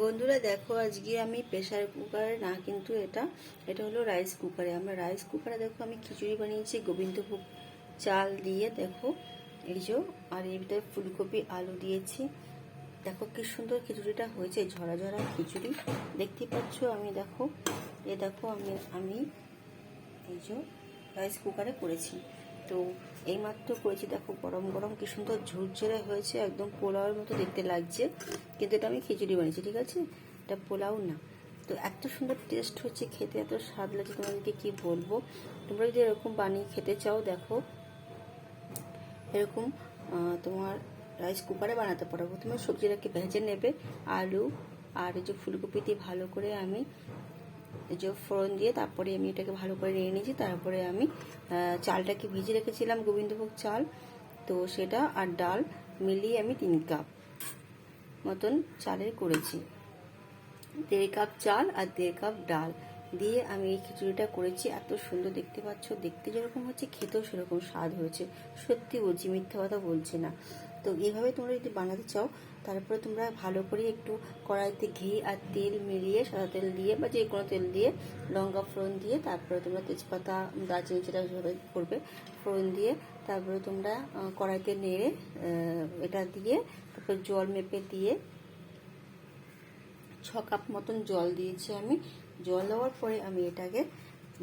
বন্ধুরা, দেখো আজকে আমি প্রেশার কুকারে না, কিন্তু এটা এটা হলো রাইস কুকারে আমরা রাইস কুকারে দেখো আমি খিচুড়ি বানিয়েছি, গোবিন্দভোগ চাল দিয়ে, দেখো, এই যে, আর এর ভিতরে ফুলকপি, আলু দিয়েছি। দেখো কি সুন্দর খিচুড়িটা হয়েছে, ঝরা ঝরা খিচুড়ি। দেখতে পাচ্ছ আমি, দেখো, এ দেখো আমি আমি এই যে রাইস কুকারে করেছি। তো এইমাত্র করেছি, দেখো গরম গরম কি সুন্দর ঝুরঝুরে হয়েছে, একদম পোলাওয়ের মতো দেখতে লাগছে। কিন্তু এটা আমি খিচুড়ি বানিয়েছি, ঠিক আছে? এটা পোলাও না। তো এত সুন্দর টেস্ট হচ্ছে, খেতে এত স্বাদ লাগছে, তোমাদেরকে কি বলব? তোমরা যদি এরকম বানিয়ে খেতে চাও, দেখো। এরকম তোমার রাইস কুকারে বানাতে পারো। প্রথমে সবজিটাকে ভেজে নেবে, আলু আর এই যে ফুলকপি দিয়ে ভালো করে আমি যে ফোড়ন দিয়ে তারপরে আমি এটাকে ভালো করে নিয়ে নিয়েছি। তারপরে আমি চালটাকে ভিজে রেখেছিলাম গোবিন্দভোগ চাল। তো সেটা আর ডাল মিলিয়ে আমি তিন কাপ মতন চালের করেছি। দেড় কাপ চাল আর দেড় কাপ ডাল। দিয়ে আমি এই খিচুড়িটা করেছি। এত সুন্দর দেখতে পাচ্ছ। দেখতে যেরকম হচ্ছে, খেতেও সেরকম স্বাদ হয়েছে। সত্যি বলছি, মিথ্যা কথা বলছি না। তো এইভাবে তোমরা যদি বানাতে চাও, তারপরে তোমরা ভালো করে একটু কড়াইতে ঘি আর তেল মিলিয়ে, সাদা তেল দিয়ে বা যে কোনো তেল দিয়ে, লঙ্কা ফোড়ন দিয়ে, তারপরে তোমরা তেজপাতা, দারচিনি, যেটা করবে, ফোড়ন দিয়ে, তারপরে তোমরা কড়াইতে নেড়ে এটা দিয়ে, তারপর জল মেপে দিয়ে ছ কাপ মতন জল দিয়েছি আমি। জল দেওয়ার পরে আমি এটাকে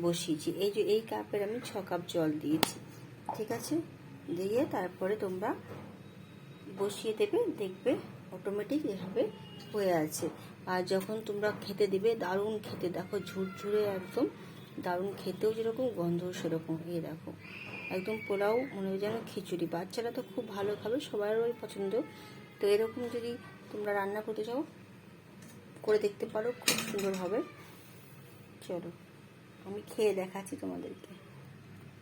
বসিয়েছি। এই যে এই কাপের আমি ছ কাপ জল দিয়েছি। ঠিক আছে? দিয়ে তারপরে তোমরা বসিয়ে দেবে, দেখবে অটোমেটিক এভাবে হয়ে আছে। আর যখন তোমরা খেতে দিবে, দারুণ খেতে। দেখো ঝুরঝুরে একদম দারুণ খেতেও যেরকম গন্ধ সেরকম। এই দেখো, একদম পোলাও মনে হয় যেন খিচুড়ি। বাচ্চারা তো খুব ভালো খাবে, সবারই পছন্দ। তো এরকম যদি তোমরা রান্না করতে চাও করে দেখতে পারো, খুব সুন্দর হবে। চলো, আমি খেয়ে দেখাচ্ছি তোমাদেরকে।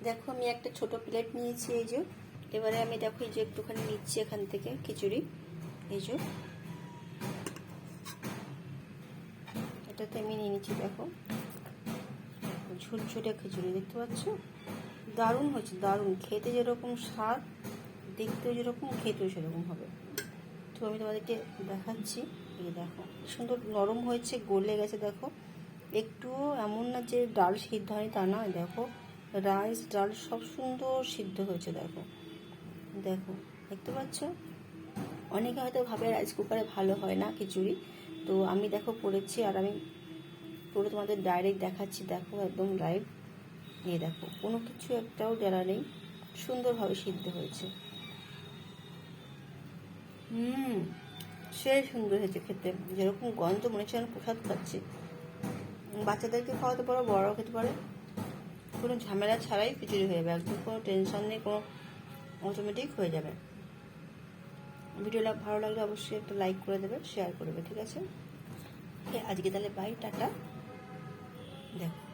দেখো, আমি একটা ছোট প্লেট নিয়েছি, এই যে। এবারে আমি দেখো, এই যে একটুখানি নিচ্ছি এখান থেকে খিচুড়ি, এই যে। এটাতে আমি নিয়ে নিচ্ছি, দেখো। ঝুলঝুলে খিচুড়ি, দেখতে পাচ্ছ? দারুণ হয়েছে, দারুণ। খেতে যেরকম স্বাদ, দেখতেও যেরকম, খেতেও সেরকম হবে। তো আমি তোমাদেরকে দেখাচ্ছি। এই দেখো। সুন্দর নরম হয়েছে, গলে গেছে, দেখো। একটু এমন না যে ডাল সিদ্ধ হয় তা না দেখো। রাইস, ডাল সব সুন্দর সিদ্ধ হয়েছে, দেখো। দেখো, দেখতে পাচ্ছ? অনেকে হয়তো ভাবে রাইস কুকারে ভালো হয় না খিচুড়ি। তো আমি দেখো করেছি, আর আমি পুরো তোমাদের ডাইরেক্ট দেখাচ্ছি, দেখো একদম লাইভ এই দেখো, কোনো কিছু একটাও দেওয়া নেই, সুন্দরভাবে সিদ্ধ হয়েছে। হুম। সে সুন্দর হয়েছে খেতে। যেরকম গন্ধ, মনে হচ্ছে প্রসাদ খাচ্ছি। বাচ্চাদেরকে খাওয়াতে পারো, বড়রাও খেতে পারে। কোনো ঝামেলা ছাড়াই খিচুড়ি হয়ে যাবে। একদম কোনো টেনশন নেই, কোনো অটোমেটিক হয়ে যাবে। ভিডিওটা ভালো লাগলে অবশ্যই একটা লাইক করে দেবে শেয়ার করবে ঠিক আছে? আজকে তাহলে বাই টাটা। দেখো।